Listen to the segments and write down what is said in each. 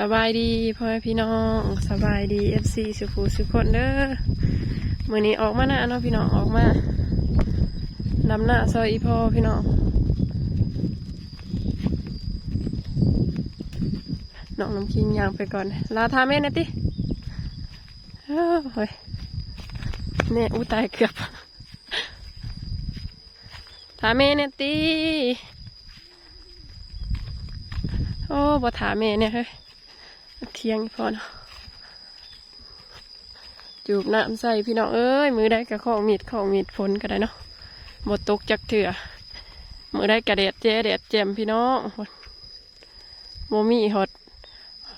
สบายดีพ่อแม่พี่น้องสบายดีเอฟซีสุภูสุคนเด้อมื่อนี้ออกมาหน้าเนาะพี่น้องออกมานำหน้าซอยอีพ่อพี่น้องน้องน้ำคิงยางไปก่อน ลาทาแม่นะติเอ้เฮ้ยเนี่ยอู้ตายเกือบทาแม่เนี่ยติโอ้บ่ถามแม่เนี่ยเฮ้ย เที่ยงพอเนาะจูบน้ำใส่พี่น้องเอ้ยมือได้กับของมีดของมีดฝนก็ได้เนาะหมดตกจากเถื่อมือได้กระเด็ดเจ๊เด็ดเจมพี่น้องโมมี่หด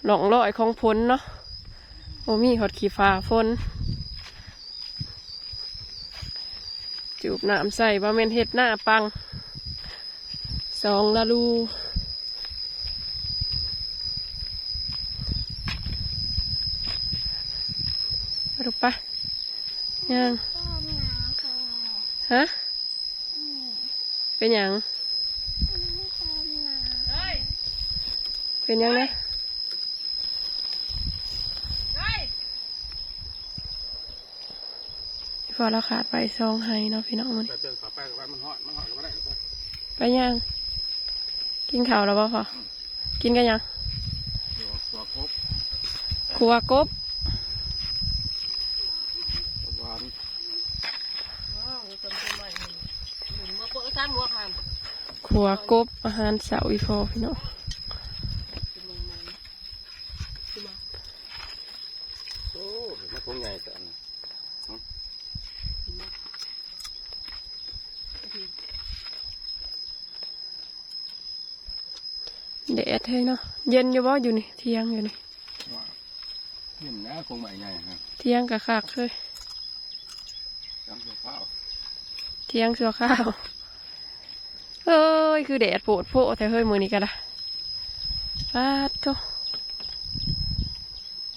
หลงลอยของฝนเนาะโมมี่หดขี่ฟ้าฝนจูบน้ำใส่บะเมนเฮ็ดหน้าปังสองละลู รูปะยังฮะเป็นหยังเป็นหยังนะพอเราขาดไปซองไห้เนาะพี่น้องมันแต่เจอขาแป้งกับมันหอดมันหอดก็ไม่ได้หรอกไปยัง กินข้าวแล้วป่ะพอกินกันยังเดี๋ยวตัวครบครัวกบ หวาน ครัวกบอาหารเสาอีพอพี่น้องโอ้เห็นมันคงใหญ่แต่อันนั้นเด็ดให้เนาะเย็นอยู่บ่อยู่นี่เที่ยงอยู่นี่ว่าเห็นนะคงใหม่ใหญ่ฮะเที่ยงกะคักเลยจำเสื้อข้าวเที่ยงเสือข้าว เอ้ย คือแดดโผดโผแต่เฮ้ยมือนี้กันละฟาดก็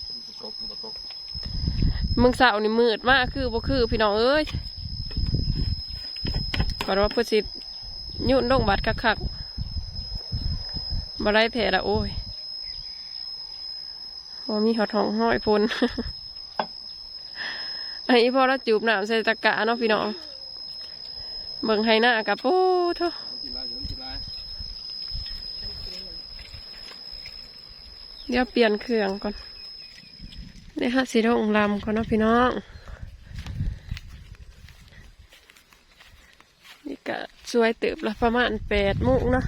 มันตกมันตกมึงสาวนี่มืดมากคือบ่คือพี่น้องเอ้ยก่อนว่าพูดสิยุ่นลงบัดคักคักๆบ่ได้แท้ละโอ้ยว่ามีหอดห้องห้อยพนไอ้พอเราจูบน้ำใส่ตะกะเนาะพี่น้องเบิ่งให้หน้ากับโอ้เถอะ มันกินไรเดี๋ยวมันกินไร เดี๋ยวเปลี่ยนเครื่องก่อนนี่ฮะสีดงลำก่อนนะพี่น้อง นี่ก็สวยเติบละประมาณแปดมุกเนาะ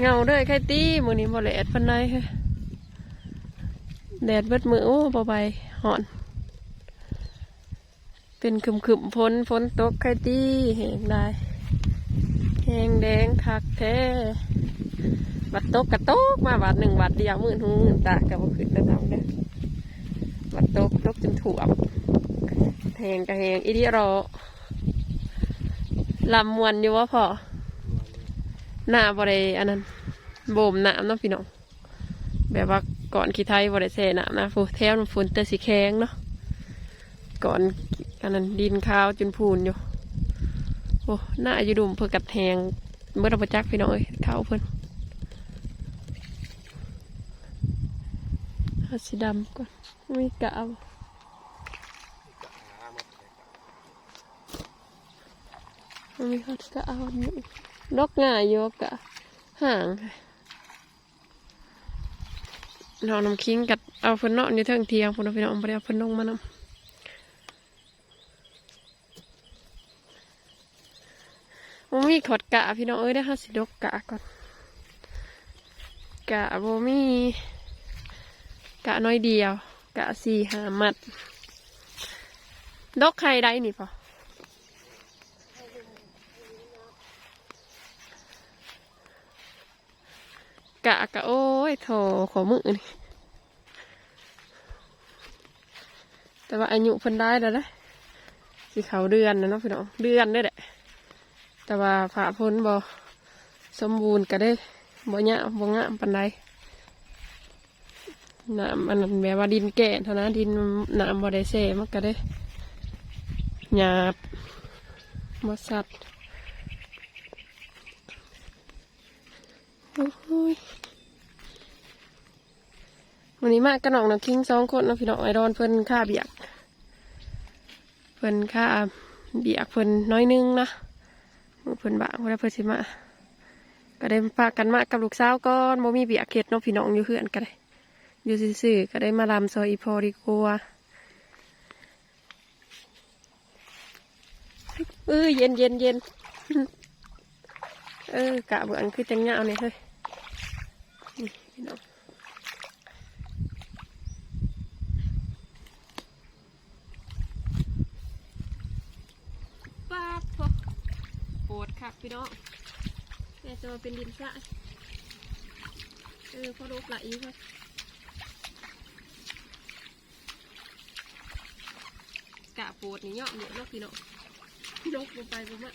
เงาด้อไข่ตีมือนี้บ่แลดปันได้แดดเบิดมือโอ้บ่ใบหอน เป็นคึมคึมฝนฝนตกไข่ตีแหงได้แหงแดงคักแท้ บัดโตกกระตกมาบัดหนึ่งบัดเดียวมื่นหูมื่นตากับขึ้นแล้วทำเด้อบัดโตกตกจนถ่วมแหงกระแหงอีดียรอลำมวนอยู่ว่าพอหน้าบ่ได้อันนั้นโบมน้ำเนาะพี่น้องแบบว่าก่อนขี้ไทยบ่ได้แช่น้ำนะฟูแถวมันฝนแต่สีแข็งเนาะก่อนอันนั้นดินขาวจนพูนอยู่โอ้หน้าอยู่ดุมเพื่อกัดแหงเมื่อเราประจักพี่น้องเอ้ยเขาเพิ่อน เอาสีดำก่อนไม่กะเอามีฮอตกะเอาอยู่ดอกง่ายอยู่กะห่างนอนน้ำคิงกัดเอาเพิ่นนอนอยู่เทิงเทียงพุ่นเอาไปนอนไปเอาเพิ่นลงมานำมันมีขอดกะพี่น้องเอ้ยได้ห้าสิดกกะก่อนกะบ่มี กะน้อยเดียว กะสี่หามัด ดอกไข่ได้นี่พอกะกะโอ้ยโถขอมือนี่แต่ว่าอายุเพิ่นได้แล้วนะสิเขาเดือนนะเนาะพี่น้องเดือนได้แหละแต่ว่าผ่าพ้นบ่สมบูรณ์ก็ได้บ่เนี้ยบ่งามปันใด น้ำอันนั้นแบบว่าดินแก่เท่านั้นดินน้ำบ่ได้แซ่มันก็ได้หยาบมอสัดโอ้ยวันนี้มากกระหน่องน้ำคิงสองคนนะพี่น้องไอรอนเพิ่นค่าเบียก เพิ่นค่าเบียกเพิ่นน้อยนึงนะมือเพิ่นบางเวลาเพิ่นสิมาก็ได้พากันมากับลูกสาวก่อนบ่มีเบียกเข็ดเนาะพี่น้องอยู่เฮือนก็ได้ อยู่ซื่อๆก็ได้มาลำซอยอีพอดีกว่าเออเย็นเย็นเย็นเออกะเบื้อคือจังเงาเนี่ยเฮ้ยนี่พี่น้องปาดพอปวดคักพี่น้องแต่ตัวเป็นดินสะเออพอรูปไหลครับกะ ปวดนี่เนาะเหนียวเนาะพี่น้องพี่น้องลงไปบ่มา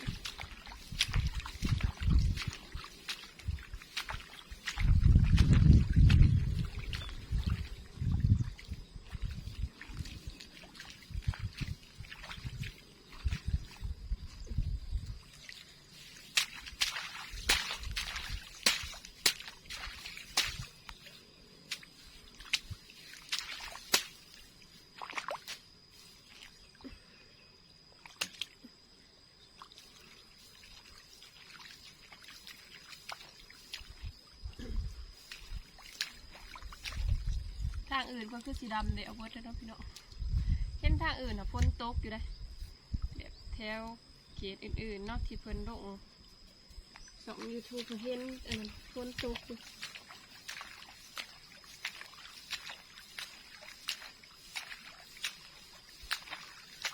ทางอื่นก็คือสีดำเดี๋ยวเอาเบิร์ดเนพี่เนาะเห็นทางอื่นอะฝนตกอยู่เลยแบบแถวเขตอื่นๆนาะที่เพิ่นลงสองยูทูบเห็นอันนั้นฝนตกอยู่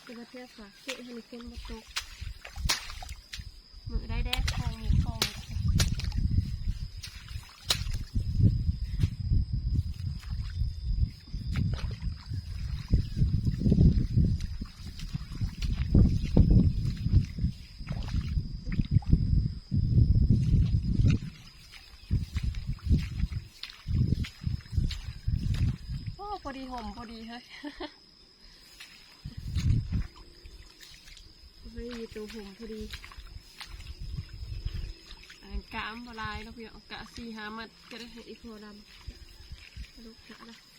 คือประเทศค่ะเขตให้มีฝนมาตกมือได้แดดคองมือคอง โอ้พอ ดีห่มพอดีเฮ้ยเฮ้ยมีตัวห่มพอดีอันกะอัมบลายแล้วพี่เอากะสี่หามัดก็ได้ให้อีกโคดำลูกกะละ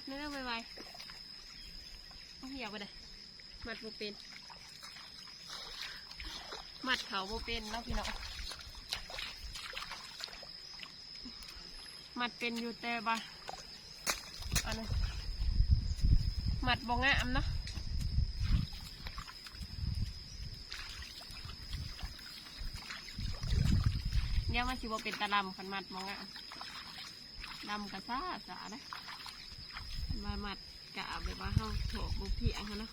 ดเนื้อไวๆเอาเหี่ยวไปเลยมัดโบเป็น มัดเขาโบเป็นเนาะพี่น้องมัดเป็นอยู่แต่บ่าอันนั้มัดบงามเนาะเดี๋ยมันสิบเป็นตะลำขันมัดบงามลำกระซ่าสาเลย มามัดกะแบบว่าเฮาโถกบุเพียงเขาเนาะ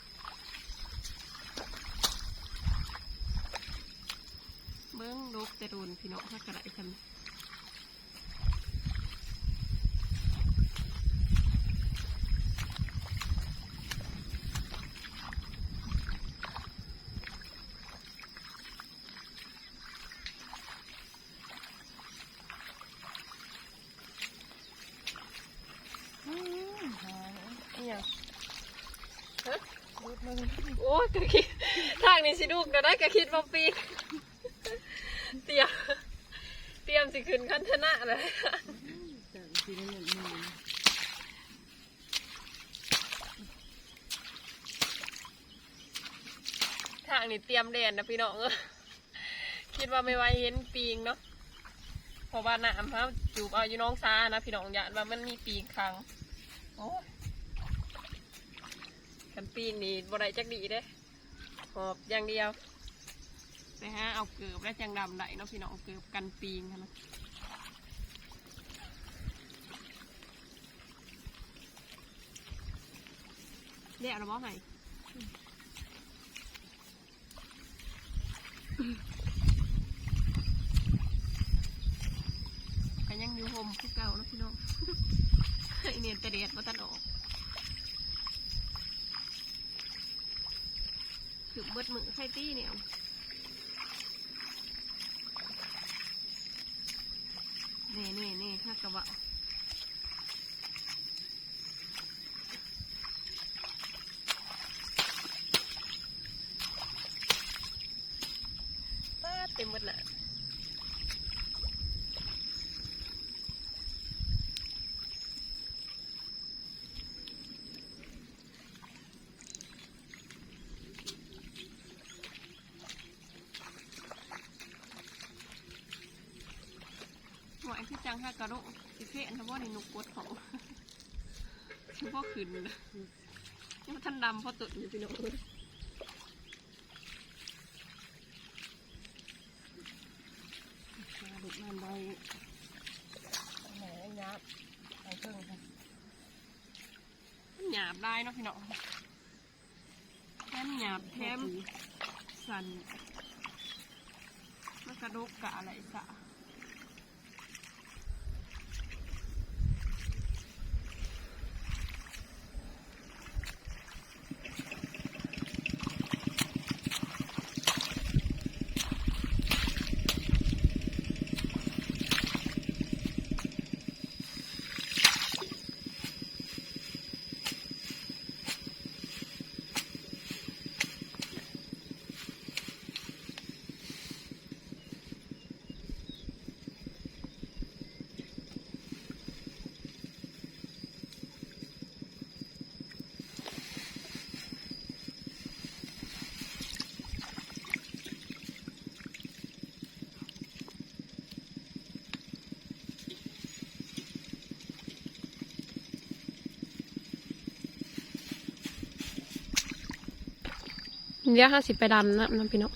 เบิ้งลูกแต่โดนพี่น้องถ้ากระไรกันอืม โอ้ยกะคิดทางนี้สิลูกก็ได้กะคิดว่าปีกเตรียมเตรียมสิขึ้นคันธนะเลยทางนี้เตรียมเรียนนะพี่น้องเอ้ยคิดว่าไม่ไหวเห็นปีงเนาะเพราะว่าน้ำครับจูบเอาอยู่น้องซานะพี่น้องอยากว่ามันมีปีงครั้งโอ้ กันปีงนี่บ่ได้จักดีเด้หอบอย่างเดียวไปหาเอาเกือบและจังดำได้เนาะพี่น้องเกือบกันปีงค่ะนะเรียกเราบอกไงก็ยังอยู่โฮมคือเก่านะพี่น้องไอเนียนแต่เดียดมาตันออก ถึงเบิดมือไข่ตี้เนี่ยเน่เน่เน่ข้ากระบะาดเต็มหมดน่ะ หวายที่จังห้ากระโดดสิเพนทว่าในนกกดเขาเฉพาะขืนเลยนี่ท่านดำพราะตุดอยู่พี่น้องมาดุมันได้แหมหยาบไอ้เพิ่งค่ะหยาบได้เนาะพี่น้องแถมหยาบแถมสันมันกระดกกะอะไรสะ เดี๋ยวห้าสิบไปดำนะน้ำพี่น้อง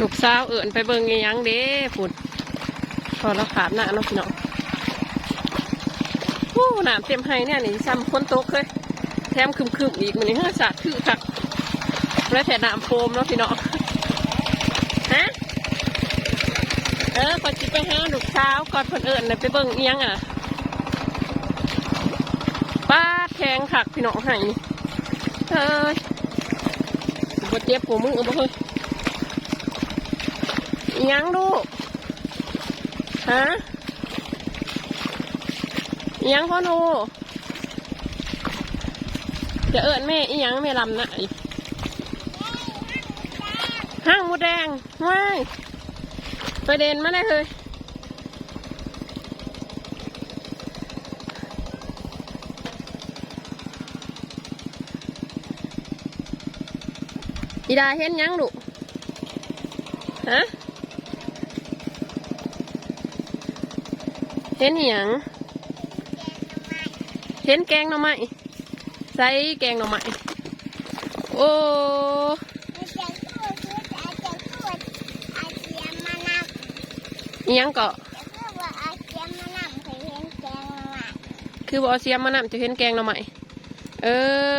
ลูกสาวเอิ่นไปเบิ่งอียังเด้ฝุ่นพอเราขาดหน้าเนาะพี่น้องโอ้น้ำเต็มให้เนี่ยนี่ซ้ำคนโตกเลยแถมคึมๆอีกมันนี่ห้าสาดคือคักแล้วแต่น้ำโฟมเนาะพี่น้องฮะเออก่อนจิไปหาลูกสาวก่อนเพิ่นเอิ่นน่ะไปเบิ่งอียังอะป้าแทงคักพี่น้องให้เอ้ยบ่เจ็บหัวมือบ่เฮ้ย ยังลูกฮะอิหยังพ่อหนูจะเอิญแม่อิหยังแม่ลำนะไอห้างมูแดงว้ายไปเด่นมาได้เลยอีดาเห็นยังลูกฮะ เห็นอหยังเห็นแกงหน่อไม้ใส่แกงหน่อไม้โอ้อาจารย์พูดพูดอาจารย์พูดอาเจียมมานำอิหยังเกาะจะพูดว่าอาเจียมมานำเคยเห็นแกงมาว่าคือบเอเสียมมานำจะเห็นแกงหน่อไม้เออ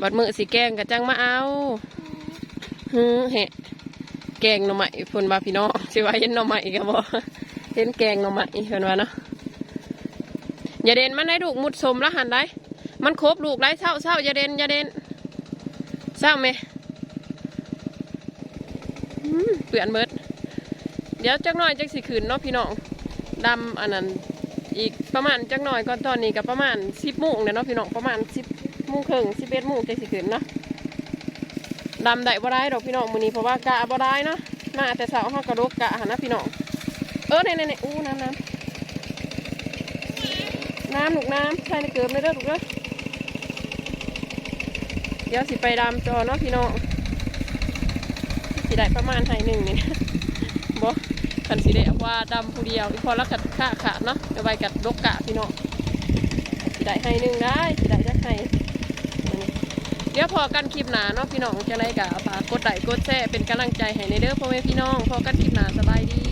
บัดมือสีแกงกะจังมาเอาฮึเฮะแกงหน่อไม้เพิ่นว่าพี่น้องสิว่าเห็นหน่อไม้ก็บ่ เห็นแกงหน่อไม้เพิ่นว่าเนาะอย่าเด่นมันได้ลูกมุดสมแล้วหันได้มันครบลูกไรเศร้าเศร้าอย่าเด่นอย่าเด่นเศร้าไหมเปลี่ยนเบิดเดี๋ยวจักหน่อยจักสิขืนเนาะพี่น้องดำอันนั้นอีกประมาณจักหน่อยก่อนตอนนี้ก็ประมาณสิบโมงเนี่ยเนาะพี่น้องประมาณสิบโมงครึ่งสิบเอ็ดโมงจักสิขืนเนาะดำได้บ่ได้ดอกพี่น้องมือนี้เพราะว่ากะบ่ได้เนาะมาแต่เช้าเฮากระดกกะหันนะพี่น้อง เออเนี่ยเนี่ยอู้น้ำน้ำน้ำลูกน้ำใส่ในเกลือเลยเด้อลูกเด้อเดี๋ยวสิไปดำจอเนาะพี่น้องสิได้ประมาณไห้หนึ่งนี่บ่คันสิได้ว่าดำผู้เดียวอีพอแล้วกัดขาขาดเนาะเดี๋ยวไปกัดลกกะพี่น้องสิได้ให้หนึ่งได้สิได้จะให้เดี๋ยวพอกันคลิปหนาเนาะพี่น้องจะได้กะฝากกดไลค์กดแชร์เป็นกำลังใจให้ในเด้อพ่อแม่พี่น้องพอกันคลิปหนาสบายดี